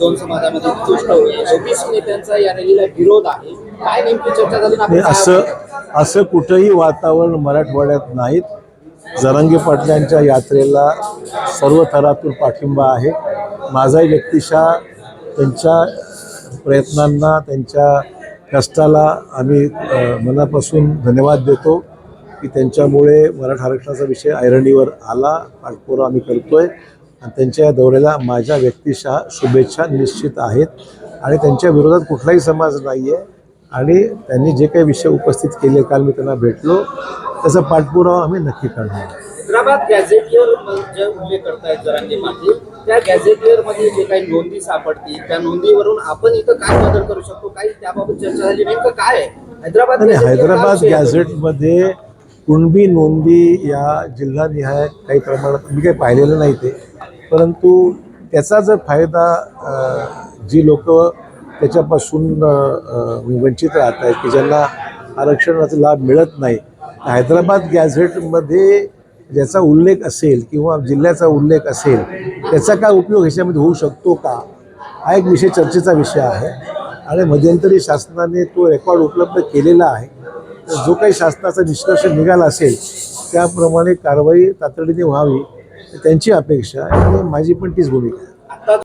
दोन समाजामध्ये नेत्यांचा या रॅलीला विरोध आहे काय नेमकी चर्चा झाली? असं असं कुठंही वातावरण मराठवाड्यात नाहीत. जरांगे पाटलांच्या यात्रेला सर्व थरातून पाठिंबा आहे. माझाही व्यक्तिशः त्यांच्या प्रयत्नांना त्यांच्या कष्टाला आम्ही मनापासून धन्यवाद देतो की त्यांच्यामुळे मराठा आरक्षणाचा विषय ऐरणीवर आला. पाठपुरा आम्ही करतोय. त्यांच्या या दौऱ्याला माझ्या व्यक्तिशः शुभेच्छा निश्चित आहेत. आणि त्यांच्या विरोधात कुठलाही समाज नाही आहे आणि त्यांनी जे काही विषय उपस्थित केले काल मी त्यांना भेटलो त्याचा पाठपुरावा आम्ही नक्की करणार हैदराबाद गॅझेटियर जे उल्लेख करतायत जरांगे पाटील. त्या गॅझेटियरमध्ये जे काही नोंदी सापडतील त्या नोंदीवरून आपण इथं काय बदल करू शकतो? काही त्याबाबत चर्चा झाली. नेमकं काय आहे? हैदराबाद आणि. गॅझेटमध्ये कुणबी नोंदी या जिल्हानिहाय काही प्रमाणात मी काही पाहिलेलं नाही ते. परंतु त्याचा जर फायदा जी लोक त्याच्यापासून वंचित राहत आहेत की ज्यांना आरक्षणाचा लाभ मिळत नाही हैदराबाद गॅझेटमध्ये ज्याचा उल्लेख असेल किंवा जिल्ह्याचा उल्लेख असेल त्याचा काय उपयोग ह्याच्यामध्ये होऊ शकतो का? हा एक विषय चर्चेचा विषय आहे. आणि मध्यंतरी शासनाने तो रेकॉर्ड उपलब्ध केलेला आहे. तर जो काही शासनाचा निष्कर्ष निघाला असेल त्याप्रमाणे कारवाई तातडीने व्हावी. त्यांची अपेक्षा आहे आणि माझी पण तीच भूमिका आहे.